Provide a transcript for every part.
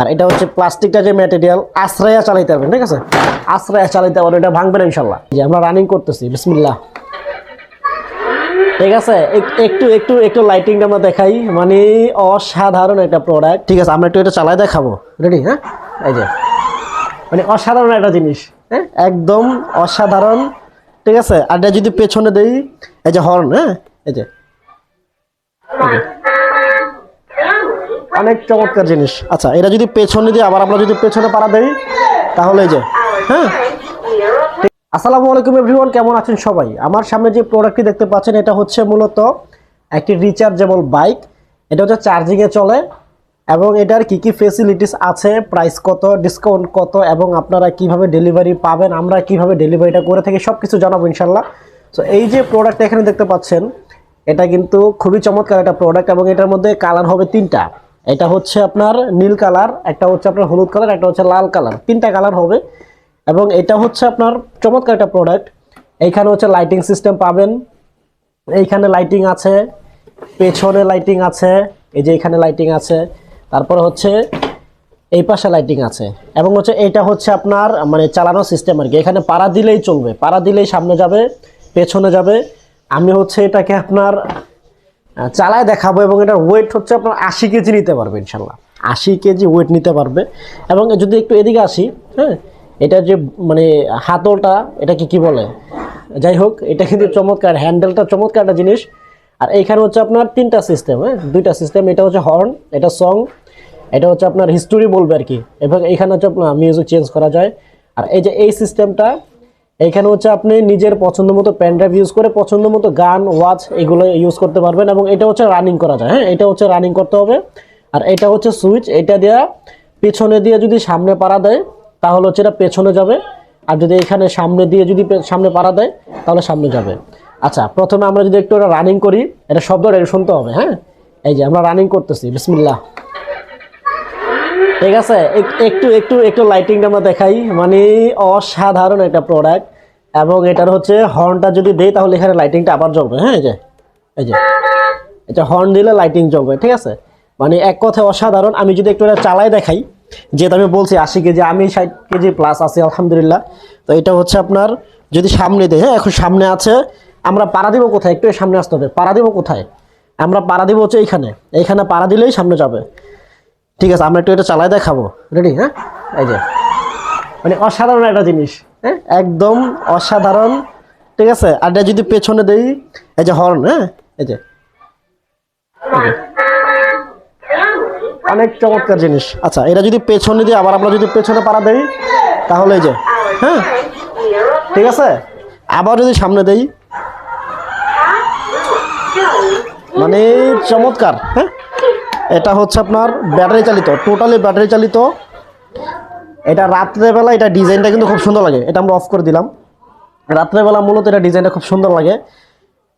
আর এটা হচ্ছে প্লাস্টিকটা যে ম্যাটেরিয়াল আশ্রয়া চালাইতে পারবেন ঠিক আছে? আশ্রয়া চালাইতে পারবেন এটা ভাঙবে না ইনশাল্লাহ যে আমরা রানিং করতেছি, বিসমিল্লাহ। ঠিক আছে? একটু একটু একটু লাইটিংটা আমরা দেখাই। মানে অসাধারণ একটা প্রোডাক্ট ঠিক আছে, আমরা একটু এটা চালাই দেখাবো। রেডি হ্যাঁ? এই যে। মানে অসাধারণ একটা জিনিস হ্যাঁ? একদম অসাধারণ। ঠিক আছে? আর এটা যদি পেছনে দেই, এই যে হর্ন হ্যাঁ? এই যে। অনেক চমৎকার জিনিস। আচ্ছা এটা যদি পেছনে দিয়ে আবার আমরা যদি পেছনে পাড়া দেই, তাহলে যে হ্যাঁ? আসসালামু আলাইকুম এভরিওয়ান, কেমন আছেন সবাই? আমার সামনে যে প্রোডাক্টটি দেখতে পাচ্ছেন, এটা হচ্ছে মূলত একটি রিচার্জেবল বাইক এটা হচ্ছে চার্জিংয়ে চলে, এবং এটার কি কি ফেসিলিটিস আছে প্রাইস কত ডিসকাউন্ট কত, এবং আপনারা কীভাবে ডেলিভারি পাবেন, আমরা কীভাবে ডেলিভারিটা করে থাকি সব কিছু জানাব ইনশাল্লাহ। সো এই যে প্রোডাক্ট এখানে দেখতে পাচ্ছেন, এটা কিন্তু খুবই চমৎকার একটা প্রোডাক্ট এবং এটার মধ্যে কালার হবে তিনটা। এটা হচ্ছে আপনার নীল কালার, একটা হচ্ছে আপনার হলুদ কালার, একটা হচ্ছে লাল কালার। তিনটা কালার হবে। এবং এটা হচ্ছে আপনার চমৎকার একটা প্রোডাক্ট এইখানে হচ্ছে লাইটিং সিস্টেম পাবেন। এইখানে লাইটিং আছে, পেছনে লাইটিং আছে, এই যে এখানে লাইটিং আছে। তারপরে হচ্ছে এই পাশে লাইটিং আছে। এবং হচ্ছে এটা হচ্ছে আপনার মানে চালানো সিস্টেম আর কি। এখানে পাড়া দিলেই চলবে। পাড়া দিলেই সামনে যাবে, পেছনে যাবে। আমি হচ্ছে এটাকে আপনার চালায় দেখাবো এবং এটার ওয়েট হচ্ছে আপনার আশি কেজি নিতে পারবে, ইনশাল্লাহ। আশি কেজি ওয়েট নিতে পারবে। এবং যদি একটু এদিকে আসি হ্যাঁ এটা যে মানে হাতলটা, এটাকে কি বলে? যাই হোক, এটা কিন্তু চমৎকার হ্যান্ডেলটা চমৎকার একটা জিনিস। আর এইখানে হচ্ছে আপনার তিনটা সিস্টেম হ্যাঁ দুইটা সিস্টেম এটা হচ্ছে হর্ন এটা সং এটা হচ্ছে আপনার হিস্টোরি বলবে আর কি। এবং এইখানে হচ্ছে আপনার মিউজিক চেঞ্জ করা যায়। আর এই যে এই সিস্টেমটা এইখানে হচ্ছে আপনি নিজের পছন্দ মতো পেন ড্রাইভ ইউজ করে পছন্দ মতো গান ওয়াচ এগুলো ইউজ করতে পারবেন এবং এটা হচ্ছে রানিং করা যায়। হ্যাঁ এটা হচ্ছে রানিং করতে হবে। আর এটা হচ্ছে সুইচ এটা দেওয়া পেছনে দিয়ে যদি সামনে পাড়া দেয়, তাহলে হচ্ছে এটা পেছনে যাবে। আর যদি এখানে সামনে দিয়ে যদি সামনে পাড়া দেয়, তাহলে সামনে যাবে। আচ্ছা প্রথমে আমরা যদি একটু এটা রানিং করি, এটা শব্দটা শুনতে হবে হ্যাঁ? এই যে আমরা রানিং করতেছি, বিসমিল্লাহ। ঠিক আছে? এক- একটু একটু একটু লাইটিংটা আমরা দেখাই। মানে অসাধারণ একটা প্রোডাক্ট এবং এটার হচ্ছে হর্নটা যদি দেই, তাহলে এখানে লাইটিংটা আবার জ্বলবে হ্যাঁ এই যে এই যে। এটা হর্ন দিলে লাইটিং জ্বলবে ঠিক আছে? মানে এক কথায় অসাধারণ। আমি যদি একটু এটা চালাই দেখাই, যেহেতু আমি বলছি আশি কেজি, আমি ষাট কেজি প্লাস আছি, আলহামদুলিল্লাহ। তো এটা হচ্ছে আপনার, যদি সামনে দেয় হ্যাঁ এখন সামনে আছে, আমরা পাড়া দিব কোথায়? একটু সামনে আসতে হবে। পাড়া দিব কোথায়? আমরা পাড়া দিব হচ্ছে এইখানে। এইখানে পাড়া দিলেই সামনে যাবে। ঠিক আছে, আমরা একটু এটা চালাই দেখাবো। রেডি হ্যাঁ? এই যে। মানে অসাধারণ একটা জিনিস হ্যাঁ? একদম অসাধারণ, ঠিক আছে? আর এটা যদি পেছনে দেই, এই যে হর্ন হ্যাঁ? এই যে। অনেক চমৎকার জিনিস। আচ্ছা এটা যদি পেছনে দিই আবার আমরা যদি পেছনে পাড়া দেই, তাহলে এই যে হ্যাঁ? ঠিক আছে? আবার যদি সামনে দেই মানে চমৎকার হ্যাঁ? এটা হচ্ছে আপনার ব্যাটারি চালিত টোটালি ব্যাটারি চালিত। এটা রাত্রেবেলা এটা ডিজাইনটা কিন্তু খুব সুন্দর লাগে। এটা আমরা অফ করে দিলাম। রাত্রেবেলা মূলত এটা ডিজাইনটা খুব সুন্দর লাগে।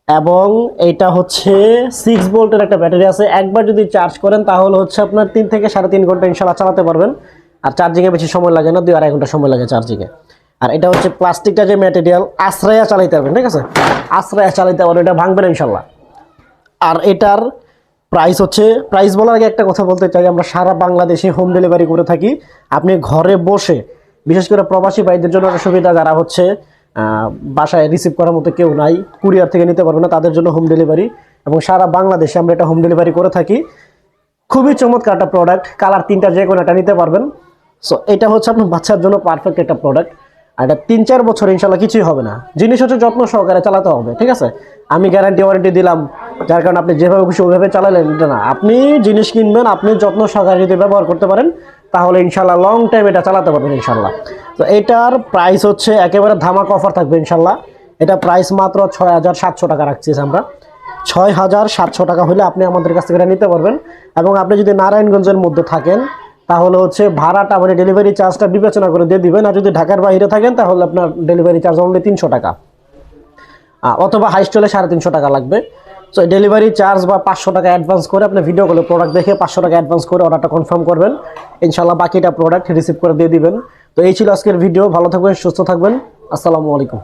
এবং এটা হচ্ছে সিক্স ভোল্টের একটা ব্যাটারি আছে। একবার যদি চার্জ করেন, তাহলে হচ্ছে আপনার তিন থেকে সাড়ে তিন ঘণ্টা ইনশাল্লাহ চালাতে পারবেন। আর চার্জিংয়ে বেশি সময় লাগে না, দুই আড়াই ঘণ্টা সময় লাগে চার্জিংয়ে আর এটা হচ্ছে প্লাস্টিকটা যে ম্যাটেরিয়াল আশ্রয়া চালাইতে পারবেন, ঠিক আছে? আশ্রয়া চালাইতে পারবেন, এটা ভাঙবেন ইনশাল্লাহ আর এটার প্রাইস হচ্ছে প্রাইস বলার আগে একটা কথা বলতে চাই, আমরা সারা বাংলাদেশে হোম ডেলিভারি করে থাকি। আপনি ঘরে বসে, বিশেষ করে প্রবাসী ভাইদের জন্য একটা সুবিধা, যারা হচ্ছে বাসায় রিসিভ করার মতো কেউ নাই কুরিয়ার থেকে নিতে পারবে না, তাদের জন্য হোম ডেলিভারি এবং সারা বাংলাদেশে আমরা এটা হোম ডেলিভারি করে থাকি। খুবই চমৎকার একটা প্রোডাক্ট কালার তিনটা যে কোনো একটা নিতে পারবেন। সো এটা হচ্ছে আপনার বাচ্চার জন্য পারফেক্ট একটা প্রোডাক্ট আর এটা তিন, চার বছর ইনশাল্লাহ কিছুই হবে না। জিনিস হচ্ছে যত্ন সহকারে চালাতে হবে, ঠিক আছে? আমি গ্যারান্টি ওয়ারেন্টি দিলাম, যার কারণে আপনি যেভাবে খুশি ওইভাবে চালালেন, এটা না। আপনি জিনিস কিনবেন, আপনি যত্ন সহকারে যদি ব্যবহার করতে পারেন, তাহলে ইনশাল্লাহ লং টাইম এটা চালাতে পারবেন ইনশাল্লাহ। তো এটার প্রাইস হচ্ছে একেবারে ধামাক অফার থাকবে ইনশাল্লাহ। এটা প্রাইস মাত্র ছয় হাজার সাতশো টাকা রাখছি আমরা। ছয় হাজার সাতশো টাকা হলে আপনি আমাদের কাছ থেকে এটা নিতে পারবেন। এবং আপনি যদি নারায়ণগঞ্জের মধ্যে থাকেন তাহলে হচ্ছে ভাড়াটা মানে ডেলিভারি চার্জটা বিবেচনা করে দিয়ে দিবেন। আর যদি ঢাকার বাইরে থাকেন, তাহলে আপনার ডেলিভারি চার্জ অনলি তিনশো টাকা। অথবা হাইস্ট হলে সাড়ে তিনশো টাকা লাগবে। সো ডেলিভারি চার্জ বা পাঁচশো টাকা অ্যাডভান্স করে আপনি ভিডিও কলে প্রোডাক্ট দেখে পাঁচশো টাকা অ্যাডভান্স করে অর্ডারটা কনফার্ম করবেন। ইনশাল্লাহ বাকিটা প্রোডাক্ট রিসিভ করে দিয়ে দিবেন। তো, এই ছিল আজকের ভিডিও ভালো থাকবেন, সুস্থ থাকবেন। আসসালামু আলাইকুম।